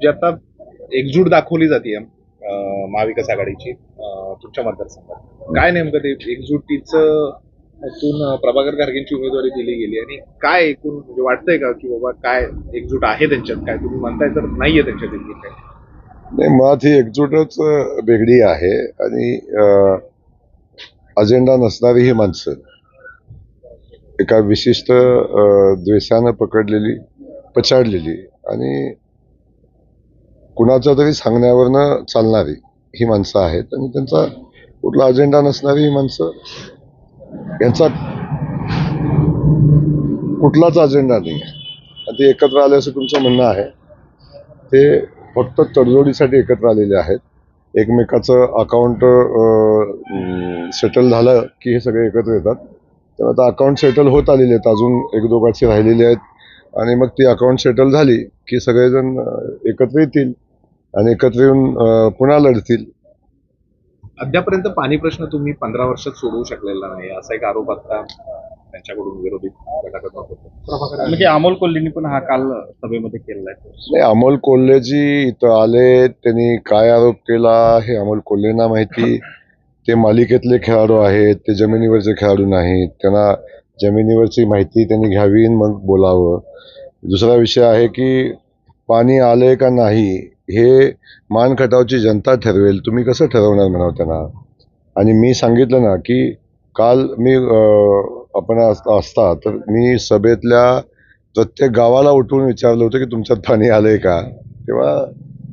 जी आता एकजूट दाखवली जाते महाविकास आघाडीची तुमच्या मतदारसंघात. काय नेमकं ते एकजुटीचं प्रभाकर गार्गेंची उमेदवारी दिली गेली आणि काय एकूण म्हणजे वाटतंय का की बाबा काय एकजूट आहे त्यांच्यात काय तुम्ही म्हणताय तर नाहीये त्यांच्यात एकजूट काय नाही मुळात ही एकजूटच वेगळी आहे आणि अजेंडा नसणारी ही माणसं. एका विशिष्ट द्वेषानं पकडलेली पछाडलेली आणि कुणाच्या तरी सांगण्यावरनं चालणारी ही माणसं आहेत आणि त्यांचा कुठला अजेंडा नसणारी ही माणसं यांचा कुठलाच अजेंडा नाही आहे. ते एकत्र आले असं तुमचं म्हणणं आहे. ते फक्त तडजोडीसाठी एकत्र आलेले आहेत. एकमेकाचं अकाउंट सेटल झालं की हे सगळे एकत्र येतात. तर आता अकाउंट सेटल होत आलेले आहेत. अजून एक दोघाची राहिलेली आहेत. आणि मग ती अकाउंट सेटल झाली की सगळेजण एकत्र येतील. आणि एकत्र येऊन पुन्हा लढतील. अद्यापर्यंत पाणी प्रश्न तुम्ही पंधरा वर्षात सोडवू शकलेला नाही. असा एक आरोप आता त्यांच्याकडून विरोधी गटाकडून म्हणजे अमोल कोल्हेंनी पण हा काल सभेमध्ये केलेला आहे. नाही अमोल कोल्हेजी इथं आले त्यांनी काय आरोप केला हे अमोल कोल्हेंना माहिती. ते मालिकेतले खेळाडू आहेत ते जमिनीवरचे खेळाडू नाहीत. त्यांना जमिनीवरची माहिती त्यांनी घ्यावी आणि मग बोलावं. दुसरा विषय आहे की पाणी आले का नाही हे मानखटावची जनता ठरवेल. तुम्ही कसं ठरवणार म्हणावं त्यांना? आणि मी सांगितलं ना की काल मी आपण असता तर मी सभेतल्या प्रत्येक गावाला उठवून विचारलं होतं की तुमच्यात पाणी आलंय का? तेव्हा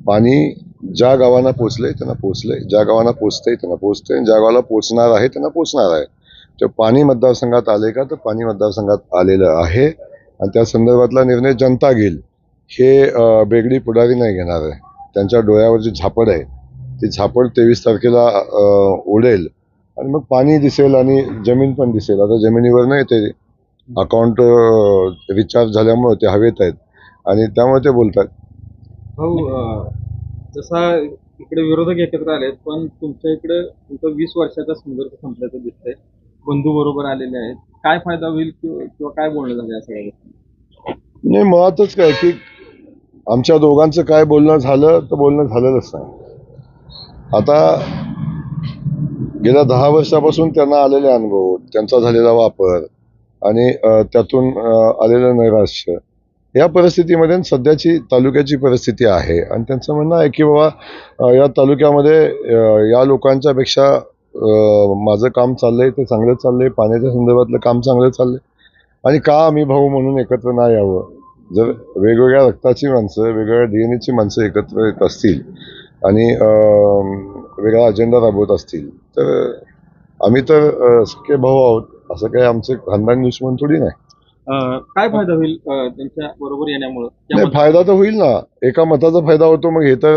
पाणी ज्या गावांना पोचलंय त्यांना पोचलंय. ज्या गावांना पोचतंय त्यांना पोचतंय. आणि ज्या गावाला पोचणार आहे त्यांना पोचणार आहे. तर पाणी मतदारसंघात आले का? तर पाणी मतदारसंघात आलेलं आहे. आणि त्या संदर्भातला निर्णय जनता घेईल. हे बेगडी पुढारी नाही घेणार आहे. त्यांच्या डोळ्यावरची झापड आहे ती झापड तेवीस तारखेला उडेल. आणि मग पाणी दिसेल आणि जमीन पण दिसेल. आता जमिनीवर नाही ते अकाउंट रिचार्ज झाल्यामुळे ते हवेत आहेत. आणि त्यामुळे ते बोलतात. भाऊ जसा इकडे विरोधक एकत्र आलेत पण तुमच्या इकडे तुमचं वीस वर्षाचा संघर्ष संपल्याचं दिसतंय. बंधू बरोबर आलेले आहेत. काय फायदा होईल किंवा काय बोलणं झालं या सगळ्या गोष्टी नाही मुळातच काय की आमच्या दोघांचं काय बोलणं झालं तर बोलणं झालेलंच नाही. आता गेल्या दहा वर्षापासून त्यांना आलेले अनुभव त्यांचा झालेला वापर आणि त्यातून आलेलं नैराश्य या परिस्थितीमध्ये सध्याची तालुक्याची परिस्थिती आहे. आणि त्यांचं म्हणणं आहे की बाबा या तालुक्यामध्ये या लोकांच्या पेक्षा माझं काम चाललंय ते चांगलं चाललंय पाण्याच्या संदर्भातलं काम चांगलं चाललंय. आणि का आम्ही भाऊ म्हणून एकत्र नाही यावं? जर वेगवेगळ्या रक्ताची माणसं वेगवेगळ्या डीएनएची माणसं एकत्र येत असतील आणि वेगळा अजेंडा राबवत असतील तर आम्ही तर अं, सख्खे भाऊ आहोत असं काही आमचे खानदानी दुश्मन थोडी नाही. काय फायदा होईल त्यांच्या बरोबर येण्यामुळं? फायदा तर होईल ना. एका मताचा फायदा होतो मग हे तर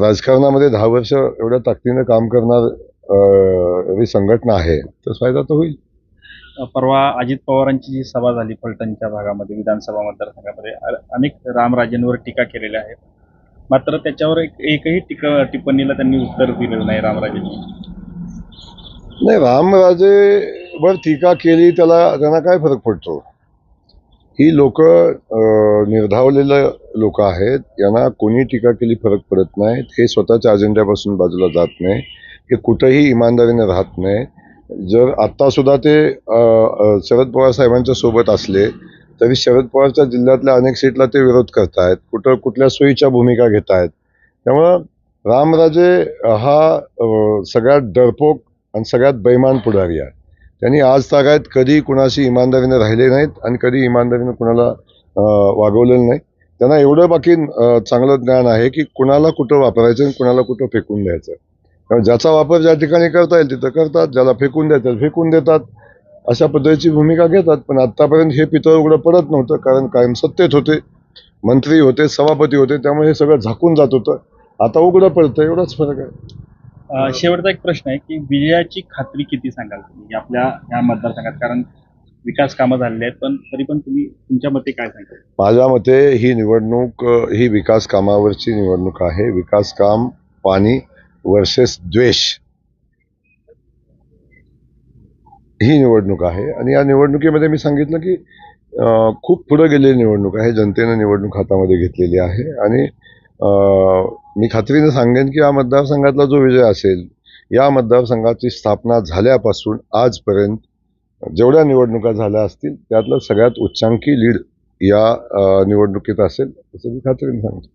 राजकारणामध्ये दहा वर्ष एवढ्या ताकदीनं काम करणार संघटना आहे तर फायदा तर होईल. परवा अजित पवारांची जी सभा झाली फलटणच्या भागामध्ये विधानसभा मतदारसंघामध्ये अनेक रामराजेंवर टीका केलेल्या आहेत मात्र त्याच्यावर एक एकही टीका टिप्पणीला त्यांनी उत्तर दिलेलं नाही रामराजेंनी नाही रामराजेवर टीका केली त्याला त्यांना काय फरक पडतो? ही लोक निर्धावलेलं लोक आहेत. यांना कोणी टीका केली फरक पडत नाही. हे स्वतःच्या अजेंड्यापासून बाजूला जात नाही. हे कुठंही इमानदारीने राहत नाही. जर आत्तासुद्धा ते शरद पवार साहेबांच्या सोबत असले तरी शरद पवारच्या जिल्ह्यातल्या अनेक सीटला ते विरोध करतायत कुठं कुठल्या सोयीच्या भूमिका घेत आहेत त्यामुळं रामराजे हा सगळ्यात डरपोक आणि सगळ्यात बैमान पुढारी आहे. त्यांनी आज तागायत कधी कुणाशी इमानदारीने राहिले नाहीत आणि कधी इमानदारीने कुणाला वागवलेलं नाही. त्यांना एवढं बाकी चांगलं ज्ञान आहे की कुणाला कुठं वापरायचं आणि कुणाला कुठं फेकून द्यायचं. त्यामुळे ज्याचा वापर ज्या ठिकाणी करता येईल तिथं करतात ज्याला फेकून द्यायचं फेकून देतात. अशा पद्धतीची भूमिका घेतात पण आतापर्यंत हे पितळ उघडं पडत नव्हतं कारण कायम सत्तेत होते मंत्री होते सभापती होते त्यामुळे हे सगळं झाकून जात होतं. आता उघडं पडतं एवढाच फरक आहे. शेवटचा एक प्रश्न आहे की विजयाची खात्री किती सांगाल तुम्ही? आपल्या या मतदारसंघात कारण विकास कामं झालेली आहेत पण तरी पण तुम्ही तुमच्या मते काय सांगाल? माझ्या मते ही निवडणूक ही विकास कामावरची निवडणूक आहे. विकास काम पाणी वर्सेस द्वेष. ही निवडणूक आहे. आणि या निवडणुकीमध्ये मी सांगितलं की खूप पुढे गेलेली निवडणूक आहे. जनतेनं निवडणूक हातामध्ये घेतलेली आहे. आणि मी खात्रीने सांगेन की या मतदारसंघातला जो विजय असेल या मतदारसंघाची स्थापना झाल्यापासून आजपर्यंत जेवढ्या निवडणुका झाल्या असतील त्यातलं सगळ्यात उच्चांकी लीड या निवडणुकीत असेल असं मी खात्रीने सांगतो.